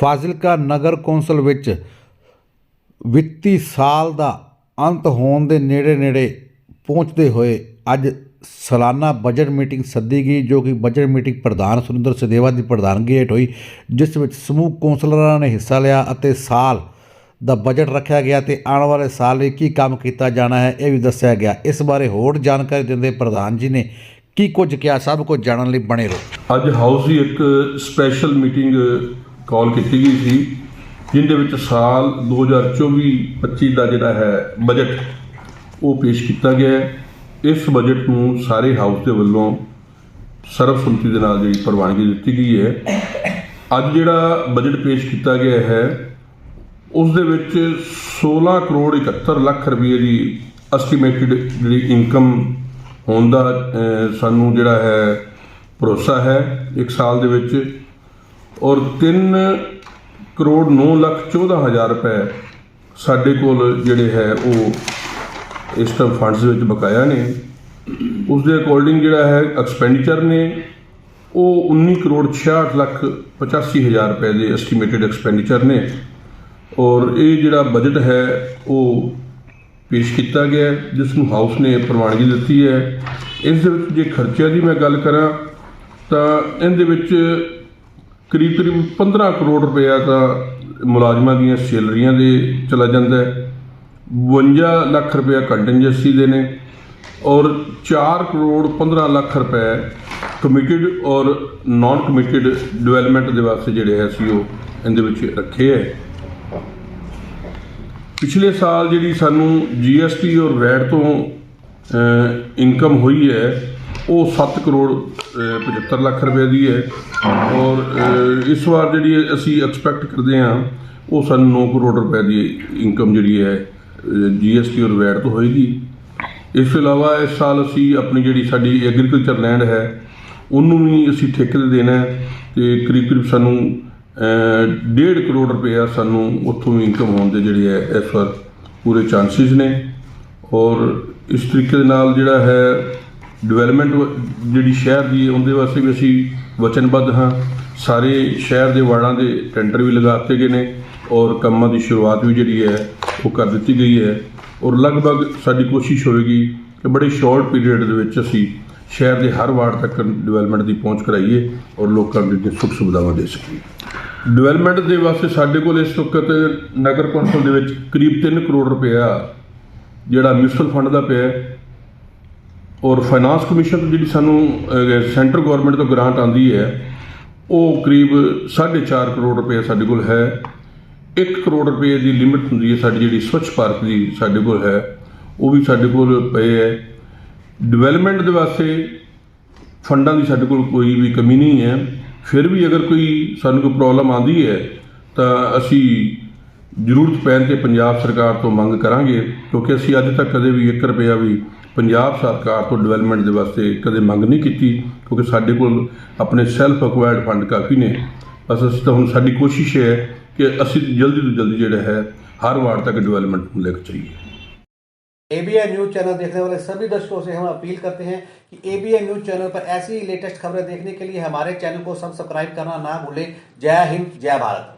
ਫਾਜ਼ਿਲਕਾ ਨਗਰ council ਵਿੱਚ ਵਿੱਤੀ ਸਾਲ ਦਾ ਅੰਤ ਹੋਣ ਦੇ ਨੇੜੇ-ਨੇੜੇ ਪਹੁੰਚਦੇ ਹੋਏ ਅੱਜ ਸਾਲਾਨਾ ਬਜਟ ਮੀਟਿੰਗ ਸੱਦੀ ਗਈ, ਜੋ ਕਿ ਬਜਟ ਮੀਟਿੰਗ ਪ੍ਰਧਾਨ ਸੁਰਿੰਦਰ ਸਦੇਵਾ ਦੀ ਪ੍ਰਧਾਨਗੀ ਹੇਠ ਹੋਈ, ਜਿਸ ਵਿੱਚ ਸਮੂਹ ਕੌਂਸਲਰਾਂ ਨੇ ਹਿੱਸਾ ਲਿਆ ਅਤੇ ਸਾਲ ਦਾ ਬਜਟ ਰੱਖਿਆ ਗਿਆ ਤੇ ਆਉਣ ਵਾਲੇ ਸਾਲ ਲਈ ਕੀ ਕੰਮ ਕੀਤਾ ਜਾਣਾ ਹੈ, ਇਹ ਵੀ ਦੱਸਿਆ ਗਿਆ। ਇਸ ਬਾਰੇ ਹੋਰ ਜਾਣਕਾਰੀ ਦਿੰਦੇ ਪ੍ਰਧਾਨ ਜੀ ਨੇ ਕੀ ਕੁਝ ਕਿਹਾ, ਸਭ ਕੁਝ ਜਾਣਨ ਲਈ ਬਣੇ ਰਹੋ। ਅੱਜ ਹਾਊਸ ਦੀ ਇੱਕ ਸਪੈਸ਼ਲ ਮੀਟਿੰਗ ਕਾਲ ਕੀਤੀ ਗਈ ਸੀ, ਜਿੰਦੇ ਵਿੱਚ ਸਾਲ 2024-25 ਦਾ ਜਿਹੜਾ ਹੈ ਬਜਟ ਉਹ ਪੇਸ਼ ਕੀਤਾ ਗਿਆ ਇਸ ਬਜਟ ਨੂੰ ਸਾਰੇ ਹਾਊਸ ਦੇ ਵੱਲੋਂ ਸਰਬਸੰਮਤੀ ਦੇ ਨਾਲ ਜਿਹੜੀ ਪ੍ਰਵਾਨਗੀ ਦਿੱਤੀ ਗਈ ਹੈ। ਅੱਜ ਜਿਹੜਾ ਬਜਟ ਪੇਸ਼ ਕੀਤਾ ਗਿਆ ਹੈ, ਉਸ ਦੇ ਵਿੱਚ 16 ਕਰੋੜ 71 ਲੱਖ ਰੁਪਏ ਦੀ ਐਸਟੀਮੇਟਡ ਜਿਹੜੀ ਇਨਕਮ ਹੋਣ ਦਾ ਸਾਨੂੰ ਜਿਹੜਾ ਹੈ ਭਰੋਸਾ ਹੈ। ਇੱਕ ਸਾਲ ਦੇ ਵਿੱਚ ਔਰ 3 ਕਰੋੜ 9 ਲੱਖ 14 ਹਜ਼ਾਰ ਰੁਪਏ ਸਾਡੇ ਕੋਲ ਜਿਹੜੇ ਹੈ ਉਹ ਇਸ ਤਰ੍ਹਾਂ ਫੰਡਸ ਵਿੱਚ ਬਕਾਇਆ ਨੇ। ਉਸ ਦੇ ਅਕੋਰਡਿੰਗ ਜਿਹੜਾ ਹੈ ਐਕਸਪੈਂਡੀਚਰ ਨੇ, ਉਹ 19 ਕਰੋੜ 66 ਲੱਖ 85 ਹਜ਼ਾਰ ਰੁਪਏ ਦੇ ਐਸਟੀਮੇਟਡ ਐਕਸਪੈਂਡੀਚਰ ਨੇ। ਔਰ ਇਹ ਜਿਹੜਾ ਬਜਟ ਹੈ, ਉਹ ਪੇਸ਼ ਕੀਤਾ ਗਿਆ ਜਿਸ ਨੂੰ ਹਾਊਸ ਨੇ ਪ੍ਰਵਾਨਗੀ ਦਿੱਤੀ ਹੈ। ਇਸ ਦੇ ਵਿੱਚ ਜੇ ਖਰਚਿਆਂ ਦੀ ਮੈਂ ਗੱਲ ਕਰਾਂ, ਤਾਂ ਇਹਦੇ ਵਿੱਚ ਕਰੀਬ ਕਰੀਬ 15 ਕਰੋੜ ਰੁਪਇਆ ਤਾਂ ਮੁਲਾਜ਼ਮਾਂ ਦੀਆਂ ਸੈਲਰੀਆਂ ਦੇ ਚਲਾ ਜਾਂਦਾ ਹੈ। 52 ਲੱਖ ਰੁਪਇਆ ਕੰਟੀਨਜੈਂਸੀ ਦੇ ਨੇ ਔਰ 4 ਕਰੋੜ 15 ਲੱਖ ਰੁਪਏ ਕਮਿਟਿਡ ਔਰ ਨਾਨ ਕਮਿਟਿਡ ਡਿਵੈਲਪਮੈਂਟ ਦੇ ਵਾਸਤੇ ਜਿਹੜੇ ਹੈ ਅਸੀਂ ਉਹ ਇਹਦੇ ਵਿੱਚ ਰੱਖੇ ਹੈ। ਪਿਛਲੇ ਸਾਲ ਜਿਹੜੀ ਸਾਨੂੰ ਜੀਐਸਟੀ ਔਰ ਵੈਟ ਤੋਂ ਇਨਕਮ ਹੋਈ ਹੈ ਉਹ 7 ਕਰੋੜ ਅਹ, 75 ਲੱਖ ਰੁਪਏ ਦੀ ਹੈ। ਔਰ ਇਸ ਵਾਰ ਜਿਹੜੀ ਅਸੀਂ ਐਕਸਪੈਕਟ ਕਰਦੇ ਹਾਂ ਉਹ ਸਾਨੂੰ 9 ਕਰੋੜ ਰੁਪਏ ਦੀ ਇਨਕਮ ਜਿਹੜੀ ਹੈ ਜੀਐਸਟੀ ਔਰ ਵੈਟ ਤੋਂ ਹੋਏਗੀ। ਇਸ ਤੋਂ ਇਲਾਵਾ ਇਸ ਸਾਲ ਅਸੀਂ ਆਪਣੀ ਜਿਹੜੀ ਸਾਡੀ ਐਗਰੀਕਲਚਰ ਲੈਂਡ ਹੈ ਉਹਨੂੰ ਵੀ ਅਸੀਂ ਠੇਕੇ ਤੇ ਦੇਣਾ ਹੈ ਤੇ ਕਰੀਬ ਕਰੀਬ ਸਾਨੂੰ ਅਹ, ਡੇਢ ਕਰੋੜ ਰੁਪਇਆ ਸਾਨੂੰ ਉੱਥੋਂ ਵੀ ਇਨਕਮ ਹੋਣ ਦੇ ਜਿਹੜੇ ਹੈ ਇਸ ਵਾਰ ਪੂਰੇ ਚਾਂਸਸ ਨੇ। ਔਰ ਇਸ ਤਰੀਕੇ ਦੇ ਨਾਲ ਜਿਹੜਾ ਹੈ ਡਿਵੈਲਪਮੈਂਟ ਜਿਹੜੀ ਸ਼ਹਿਰ ਦੀ ਹੈ, ਉਹਦੇ ਵਾਸਤੇ ਵੀ ਅਸੀਂ ਵਚਨਬੱਧ ਹਾਂ। ਸਾਰੇ ਸ਼ਹਿਰ ਦੇ ਵਾਰਡਾਂ ਦੇ ਟੈਂਡਰ ਵੀ ਲਗਾ ਦਿੱਤੇ ਗਏ ਨੇ ਔਰ ਕੰਮਾਂ ਦੀ ਸ਼ੁਰੂਆਤ ਵੀ ਜਿਹੜੀ ਹੈ, ਉਹ ਕਰ ਦਿੱਤੀ ਗਈ ਹੈ। ਔਰ ਲਗਭਗ ਸਾਡੀ ਕੋਸ਼ਿਸ਼ ਹੋਵੇਗੀ ਕਿ ਬੜੇ ਸ਼ਾਰਟ ਪੀਰੀਅਡ ਦੇ ਵਿੱਚ ਅਸੀਂ ਸ਼ਹਿਰ ਦੇ ਹਰ ਵਾਰਡ ਤੱਕ ਡਿਵੈਲਪਮੈਂਟ ਦੀ ਪਹੁੰਚ ਕਰਾਈਏ ਔਰ ਲੋਕਾਂ ਨੂੰ ਜਿਹੜੀਆਂ ਸੁੱਖ ਸੁਵਿਧਾਵਾਂ ਦੇ ਸਕੀਏ। ਡਿਵੈਲਪਮੈਂਟ ਦੇ ਵਾਸਤੇ ਸਾਡੇ ਕੋਲ ਇਸ ਵਕਤ ਨਗਰ ਕੌਂਸਲ ਦੇ ਵਿੱਚ ਕਰੀਬ 3 ਕਰੋੜ ਰੁਪਇਆ ਜਿਹੜਾ ਮਿਊਨਿਸਪਲ ਫੰਡ ਦਾ ਪਿਆ ਹੈ। ਔਰ ਫਾਈਨਾਂਸ ਕਮਿਸ਼ਨ ਤੋਂ ਜਿਹੜੀ ਸਾਨੂੰ ਸੈਂਟਰ ਗਵਰਨਮੈਂਟ ਤੋਂ ਗ੍ਰਾਂਟ ਆਂਦੀ ਹੈ, ਉਹ ਕਰੀਬ 4.5 ਕਰੋੜ ਰੁਪਏ ਸਾਡੇ ਕੋਲ ਹੈ। 1 ਕਰੋੜ ਰੁਪਏ ਦੀ ਲਿਮਿਟ ਹੁੰਦੀ ਹੈ ਸਾਡੀ ਜਿਹੜੀ ਸਵੱਛ ਭਾਰਤ ਦੀ ਸਾਡੇ ਕੋਲ ਹੈ, ਉਹ ਵੀ ਸਾਡੇ ਕੋਲ ਪਏ ਹੈ। ਡਿਵੈਲਪਮੈਂਟ ਦੇ ਵਾਸਤੇ ਫੰਡਾਂ ਦੀ ਸਾਡੇ ਕੋਲ ਕੋਈ ਵੀ ਕਮੀ ਨਹੀਂ ਹੈ। ਫਿਰ ਵੀ ਅਗਰ ਕੋਈ ਸਾਨੂੰ ਕੋਈ ਪ੍ਰੋਬਲਮ ਆਂਦੀ ਹੈ, ਤਾਂ ਅਸੀਂ ਜ਼ਰੂਰਤ ਪੈਣ ਤੇ ਪੰਜਾਬ ਸਰਕਾਰ ਤੋਂ ਮੰਗ ਕਰਾਂਗੇ, ਕਿਉਂਕਿ ਅਸੀਂ ਅੱਜ ਤੱਕ ਕਦੇ ਵੀ 1 ਰੁਪਿਆ ਵੀ ਪੰਜਾਬ ਸਰਕਾਰ ਤੋਂ ਡਿਵੈਲਪਮੈਂਟ ਦੇ ਵਾਸਤੇ ਕਦੇ ਮੰਗ ਨਹੀਂ ਕੀਤੀ ਕਿਉਂਕਿ ਸਾਡੇ ਕੋਲ ਆਪਣੇ ਸੈਲਫ ਅਕਵਾਇਰਡ ਫੰਡ ਕਾਫੀ ਨੇ ਬਸ ਅਸੀਂ ਤਾਂ ਹੁਣ ਸਾਡੀ ਕੋਸ਼ਿਸ਼ ਹੈ ਕਿ ਅਸੀਂ ਜਲਦੀ ਤੋਂ ਜਲਦੀ ਜਿਹੜਾ ਹੈ ਹਰ ਵਾਰਡ ਤੱਕ ਡਿਵੈਲਪਮੈਂਟ ਨੂੰ ਲੈ ਕੇ ਚੱਲੀਏ एबीएन न्यूज चैनल देखने वाले सभी दर्शकों से हम अपील करते हैं कि एबीएन न्यूज चैनल पर ऐसी ही लेटेस्ट खबरें देखने के लिए हमारे चैनल को सब्सक्राइब करना ना भूलें जय हिंद जय भारत